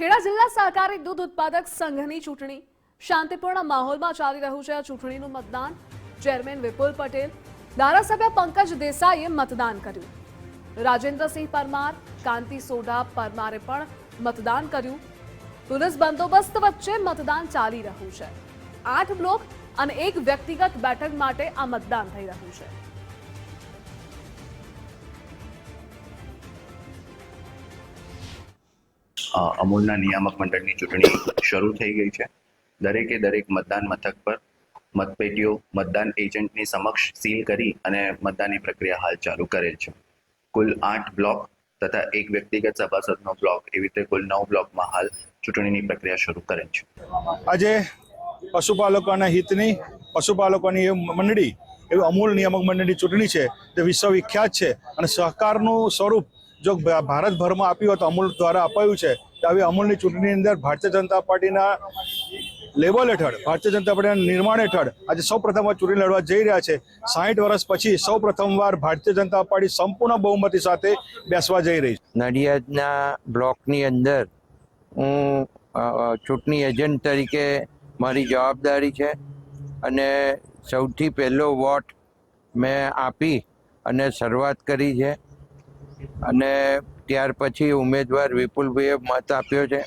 ખેડા જિલ્લા સહકારી દૂધ ઉત્પાદક સંઘની ચૂંટણી. શાંતિપૂર્ણ માહોલમાં ચાલી રહ્યું છે આ ચૂંટણીનું મતદાન. ચેરમેન વિપુલ પટેલ, ધારાસભ્ય પંકજ દેસાઈએ મતદાન કર્યું. રાજેન્દ્રસિંહ પરમાર, કાંતિ સોઢા પરમારે પણ મતદાન કર્યું. પોલીસ બંદોબસ્ત વચ્ચે મતદાન ચાલી રહ્યું છે. આઠ બ્લોક અને એક વ્યક્તિગત બેઠક માટે આ મતદાન થઈ રહ્યું છે. અમૂલના નિયામક મંડળની ચૂંટણી શરૂ થઈ ગઈ છે. દરેકે દરેક મતદાન મથક પર મતપેટીઓ, મતદાન એજન્ટની સમક્ષ સીલ કરી અને મતદાનની પ્રક્રિયા હાલ ચાલુ કરેલ છે. કુલ આઠ બ્લોક તથા એક વ્યક્તિગત સભાસદનો બ્લોક એવી રીતે કુલ નવ બ્લોકમાં હાલ ચૂંટણીની પ્રક્રિયા શરૂ કરેલ છે. આજે પશુપાલકોના હિતની, પશુપાલકોની મંડળી, એવી અમૂલ નિયામક મંડળની ચૂંટણી છે તે વિશ્વવિખ્યાત છે અને સહકારનું સ્વરૂપ જો ભારતભરમાં આપ્યું હતું અમૂલ દ્વારા અપાયું છે, તો આવી અમૂલની ચૂંટણીની અંદર ભારતીય જનતા પાર્ટીના લેવલ હેઠળ, ભારતીય જનતા પાર્ટીના નિર્માણ હેઠળ આજે સૌ પ્રથમવાર ચૂંટણી લડવા જઈ રહ્યા છે. સાહીઠ વર્ષ પછી સૌ પ્રથમવાર ભારતીય જનતા પાર્ટી સંપૂર્ણ બહુમતી સાથે બેસવા જઈ રહી છે. નડિયાદના બ્લોકની અંદર હું ચૂંટણી એજન્ટ તરીકે મારી જવાબદારી છે અને સૌથી પહેલો વોટ મેં આપી અને શરૂઆત કરી છે. અને ત્યાર પછી ઉમેદવાર વિપુલભાઈએ મત આપ્યો છે.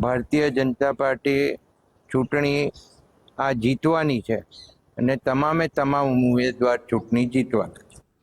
ભારતીય જનતા પાર્ટી ચૂંટણી આ જીતવાની છે અને તમામે તમામ ઉમેદવાર ચૂંટણી જીતવાના.